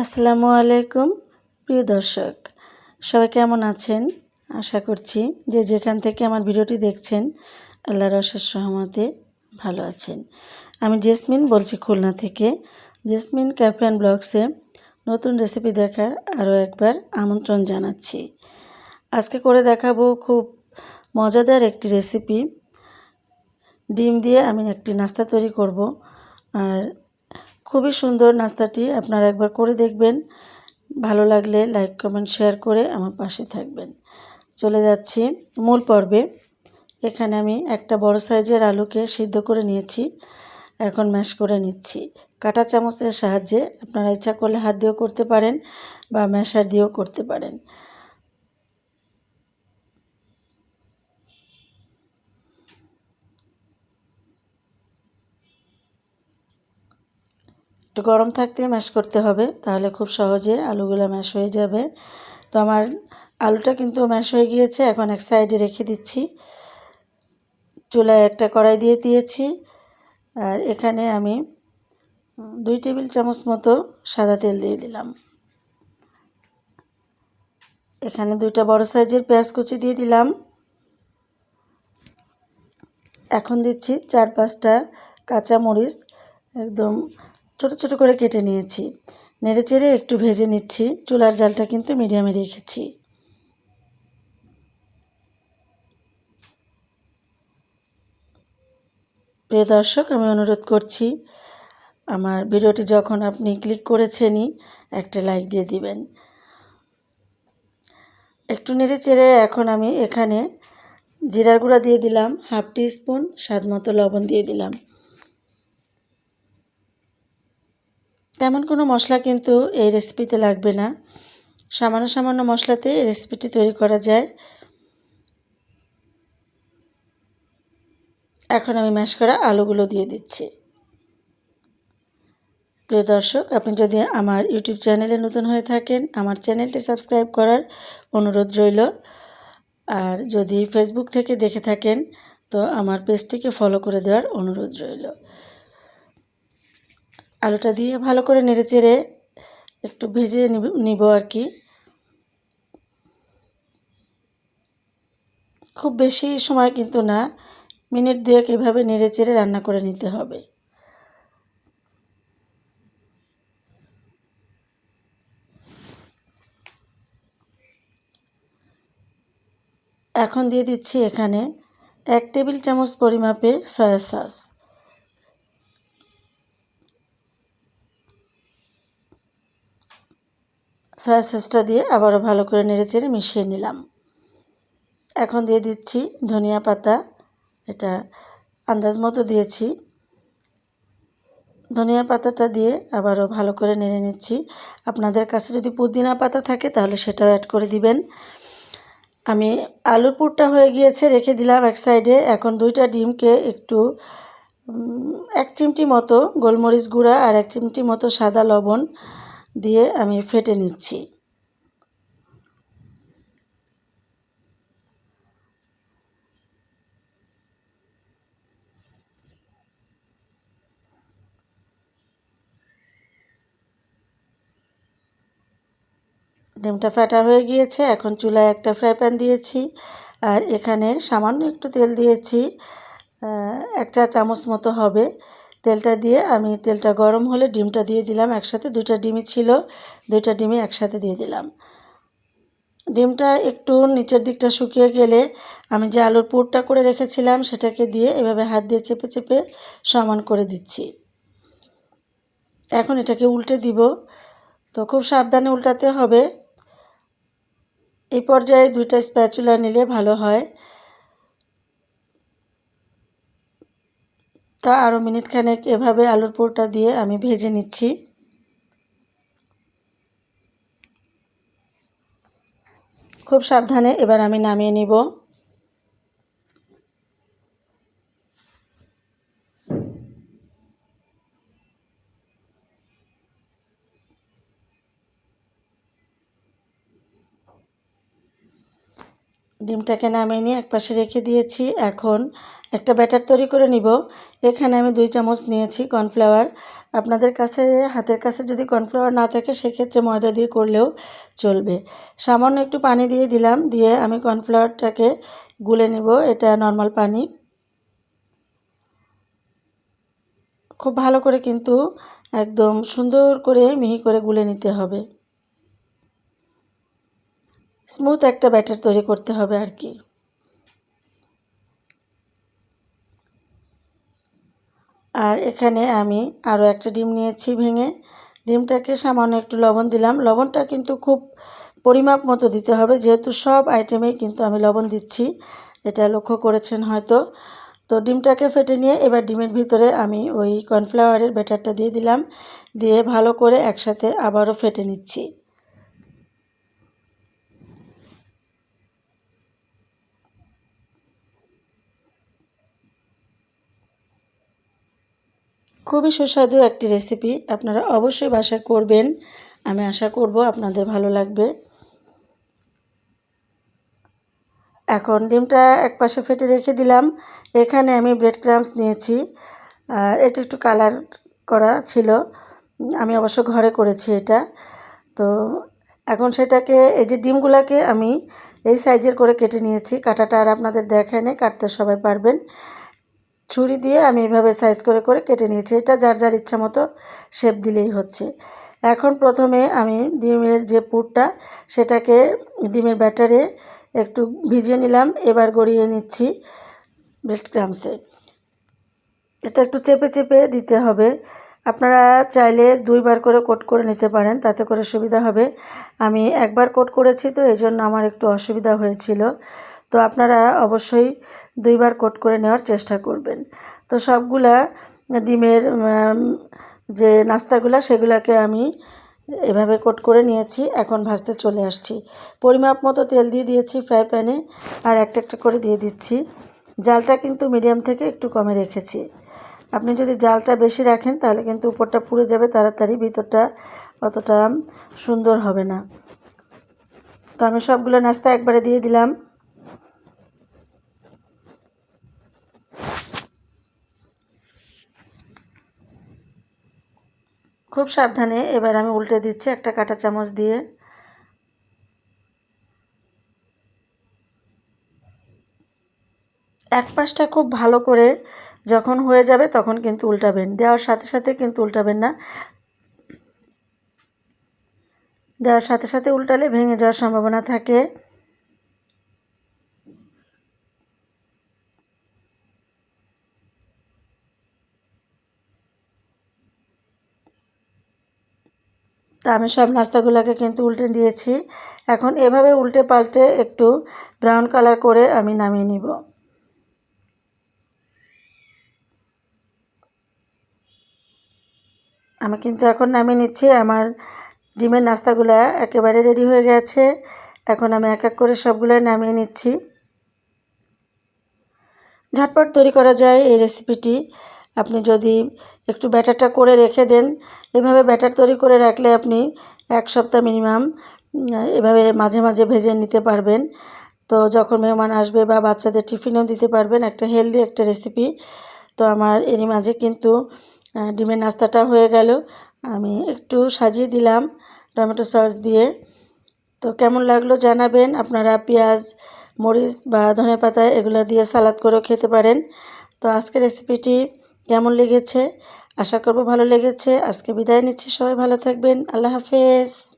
আসসালামু আলাইকুম, প্রিয় দর্শক। সবাই কেমন আছেন? আশা করছি যে যেখান থেকে আমার ভিডিওটি দেখছেন, আল্লাহর অশেষ সহমতে ভালো আছেন। আমি জেসমিন বলছি খুলনা থেকে। জেসমিন ক্যাফে অ্যান্ড ব্লগসে নতুন রেসিপি দেখার আরও একবার আমন্ত্রণ জানাচ্ছি। আজকে করে দেখাবো খুব মজাদার একটি রেসিপি। ডিম দিয়ে আমি একটি নাস্তা তৈরি করব। আর খুবই সুন্দর নাস্তাটি আপনারা একবার করে দেখবেন। ভালো লাগলে লাইক, কমেন্ট, শেয়ার করে আমার পাশে থাকবেন। চলে যাচ্ছি মূল পর্বে। এখানে আমি একটা বড় সাইজের আলুকে সিদ্ধ করে নিয়েছি। এখন ম্যাশ করে নিচ্ছি। কাঁটা চামচের সাহায্যে আপনারা ইচ্ছা করলে হাত দিয়েও করতে পারেন বা ম্যাশার দিয়েও করতে পারেন। একটু গরম থাকতে ম্যাশ করতে হবে, তাহলে খুব সহজে আলুগুলো ম্যাশ হয়ে যাবে। তো আমার আলুটা কিন্তু ম্যাশ হয়ে গিয়েছে, এখন এক সাইডে রেখে দিচ্ছি। চুলায় একটা কড়াই দিয়ে দিয়েছি, আর এখানে আমি দুই টেবিল চামচ মতো সাদা তেল দিয়ে দিলাম। এখানে দুইটা বড় সাইজের পেঁয়াজ কুচি দিয়ে দিলাম। এখন দিচ্ছি চার পাঁচটা কাঁচা মরিচ একদম ছোট ছোট করে কেটে নিয়েছি। নেড়ে চেড়ে একটু ভেজে নিচ্ছি। চুলার জালটা কিন্তু মিডিয়ামে রেখেছি। প্রিয় দর্শক, আমি অনুরোধ করছি, আমার ভিডিওটি যখন আপনি ক্লিক করেছেনই একটা লাইক দিয়ে দিবেন। একটু নেড়ে চেড়ে এখন আমি এখানে জিরার গুঁড়া দিয়ে দিলাম, হাফ টি স্পুন স্বাদ মতো লবণ দিয়ে দিলাম। তেমন কোনো মশলা কিন্তু এই রেসিপিতে লাগবে না। সামান্য সামান্য মশলাতে এই রেসিপিটি তৈরি করা যায়। এখন আমি ম্যাশ করা আলুগুলো দিয়ে দিচ্ছি। প্রিয় দর্শক, আপনি যদি আমার ইউটিউব চ্যানেলে নতুন হয়ে থাকেন, আমার চ্যানেলটি সাবস্ক্রাইব করার অনুরোধ রইল। আর যদি ফেসবুক থেকে দেখে থাকেন, তো আমার পেজটিকে ফলো করে দেওয়ার অনুরোধ রইল। আলুটা দিয়ে ভালো করে নেড়ে চেড়ে একটু ভেজে নিব আর কি। খুব বেশি সময় কিন্তু না, মিনিট দুয়েক এভাবে নেড়ে চেড়ে রান্না করে নিতে হবে। এখন দিয়ে দিচ্ছি এখানে এক টেবিল চামচ পরিমাপে সয়া সস। সয়া সসটা দিয়ে আবারও ভালো করে নেড়ে চেড়ে মিশিয়ে নিলাম। এখন দিয়ে দিচ্ছি ধনিয়া পাতা, এটা আন্দাজ মতো দিয়েছি। ধনিয়া পাতাটা দিয়ে আবারও ভালো করে নেড়ে নিচ্ছি। আপনাদের কাছে যদি পুদিনা পাতা থাকে তাহলে সেটাও অ্যাড করে দিবেন। আমি আলুর পুরটা হয়ে গিয়েছে, রেখে দিলাম এক সাইডে। এখন দুইটা ডিমকে একটু এক চিমটি মতো গোলমরিচ গুঁড়া আর এক চিমটি মতো সাদা লবণ দিয়ে আমি ফেটে নিচ্ছি। ডিমটা ফাটা হয়ে গিয়েছে, এখন চুলায় একটা ফ্রাই প্যান দিয়েছি, আর এখানে সামান্য একটু তেল দিয়েছি এক চা চামচ মতো হবে। তেলটা দিয়ে আমি তেলটা গরম হলে ডিমটা দিয়ে দিলাম একসাথে। দুটা ডিমই ছিল, দুইটা ডিমই একসাথে দিয়ে দিলাম। ডিমটা একটু নিচের দিকটা শুকিয়ে গেলে আমি যে আলুর পুরটা করে রেখেছিলাম সেটাকে দিয়ে এভাবে হাত দিয়ে চেপে চেপে সমান করে দিচ্ছি। এখন এটাকে উল্টে দিব। তো খুব সাবধানে উল্টাতে হবে। এই পর্যায়ে দুইটা স্প্যাচুলা নিলে ভালো হয়। তা আরও মিনিটখানেক এভাবে আলুর পুরটা দিয়ে আমি ভেজে নিচ্ছি। খুব সাবধানে এবার আমি নামিয়ে নিব। ডিমটাকে নামিয়ে নিয়ে একপাশে রেখে দিয়েছি। এখন একটা ব্যাটার তৈরি করে নিব। এখানে আমি দুই চামচ নিয়েছি কর্নফ্লাওয়ার। আপনাদের কাছে, হাতের কাছে যদি কর্নফ্লাওয়ার না থাকে, সেক্ষেত্রে ময়দা দিয়ে করলেও চলবে। সামান্য একটু পানি দিয়ে দিলাম। দিয়ে আমি কর্নফ্লাওয়ারটাকে গুলে নিব। এটা নর্মাল পানি। খুব ভালো করে কিন্তু একদম সুন্দর করে মিহি করে গুলে নিতে হবে। স্মুথ একটা ব্যাটার তৈরি করতে হবে আর কি। আর এখানে আমি আরও একটা ডিম নিয়েছি ভেঙে। ডিমটাকে সামান্য একটু লবণ দিলাম। লবণটা কিন্তু খুব পরিমাপ মতো দিতে হবে, যেহেতু সব আইটেমেই কিন্তু আমি লবণ দিচ্ছি। এটা লক্ষ্য করেছেন হয়তো। তো ডিমটাকে ফেটে নিয়ে এবার ডিমের ভিতরে আমি ওই কর্নফ্লাওয়ারের ব্যাটারটা দিয়ে দিলাম। দিয়ে ভালো করে একসাথে আবারও ফেটে নিচ্ছি। খুবই সুস্বাদু একটি রেসিপি আপনারা অবশ্যই বাসায় করবেন। আমি আশা করব আপনাদের ভালো লাগবে। এখন ডিমটা এক পাশে ফেটে রেখে দিলাম। এখানে আমি ব্রেড ক্রামস নিয়েছি। আর এটা একটু কালার করা ছিল। আমি অবশ্য ঘরে করেছি এটা। তো এখন সেটাকে, এই যে ডিমগুলোকে আমি এই সাইজের করে কেটে নিয়েছি। কাটাটা আর আপনাদের দেখায় নেই, কাটতে সবাই পারবেন। ছুরি দিয়ে আমি এভাবে সাইজ করে করে কেটে নিয়েছি। এটা যার যার ইচ্ছা মতো শেপ দিলেই হচ্ছে। এখন প্রথমে আমি ডিমের যে পুরটা, সেটাকে ডিমের ব্যাটারে একটু ভিজিয়ে নিলাম। এবার গড়িয়ে নিচ্ছি ব্রেড ক্রামসে এটা একটু চেপে চেপে দিতে হবে। আপনারা চাইলে দুইবার করে কোট করে নিতে পারেন, তাতে করে সুবিধা হবে। আমি একবার কোট করেছি তো এই জন্য আমার একটু অসুবিধা হয়েছিল। তো আপনারা অবশ্যই দুইবার কোট করে নেওয়ার চেষ্টা করবেন। তো সবগুলা ডিমের যে নাস্তাগুলা, সেগুলোকে আমি এভাবে কোট করে নিয়েছি, এখন ভাজতে চলে আসছি। পরিমাপ মতো তেল দিয়ে দিয়েছি ফ্রাই প্যানে, আর একটা একটা করে দিয়ে দিচ্ছি। জালটা কিন্তু মিডিয়াম থেকে একটু কমে রেখেছি। আপনি যদি জালটা বেশি রাখেন, তাহলে কিন্তু উপরটা পুড়ে যাবে তাড়াতাড়ি, ভিতরটা অতটা সুন্দর হবে না। তো আমি সবগুলো নাস্তা একবারে দিয়ে দিলাম। খুব সাবধানে এবার আমি উল্টে দিচ্ছি একটা কাঁটা চামচ দিয়ে। এক পাশটা খুব ভালো করে যখন হয়ে যাবে তখন কিন্তু উল্টাবেন। দেওয়ার সাথে সাথে কিন্তু উল্টাবেন না। দেওয়ার সাথে সাথে উল্টালে ভেঙে যাওয়ার সম্ভাবনা থাকে। তা আমি সব নাস্তাগুলোকে কিন্তু উল্টে দিয়েছি। এখন এভাবে উল্টে পাল্টে একটু ব্রাউন কালার করে আমি নামিয়ে নিব। আমি কিন্তু এখন নামিয়ে নিচ্ছি। আমার ডিমের নাস্তাগুলো একেবারে রেডি হয়ে গেছে। এখন আমি এক এক করে সবগুলো নামিয়ে নিচ্ছি। ঝটপট তৈরি করা যায় এই রেসিপিটি। আপনি যদি একটু ব্যাটারটা করে রেখে দেন, এভাবে ব্যাটার তৈরি করে রাখলে আপনি এক সপ্তাহ মিনিমাম এভাবে মাঝে মাঝে ভেজে নিতে পারবেন। তো যখন মেহমান আসবে বা বাচ্চাদের টিফিনও দিতে পারবেন, একটা হেলদি একটা রেসিপি। তো আমার এরই মাঝে কিন্তু ডিমের নাস্তাটা হয়ে গেল। আমি একটু সাজিয়ে দিলাম টমেটো সস দিয়ে। তো কেমন লাগল জানাবেন। আপনারা পেঁয়াজ, মরিচ বা ধনে পাতা এগুলো দিয়ে সালাদ করেও খেতে পারেন। তো আজকের রেসিপিটি কেমন লেগেছে? আশা করব ভালো লেগেছে। আজকে বিদায় নিচ্ছি। সবাই ভালো থাকবেন। আল্লাহ হাফেজ।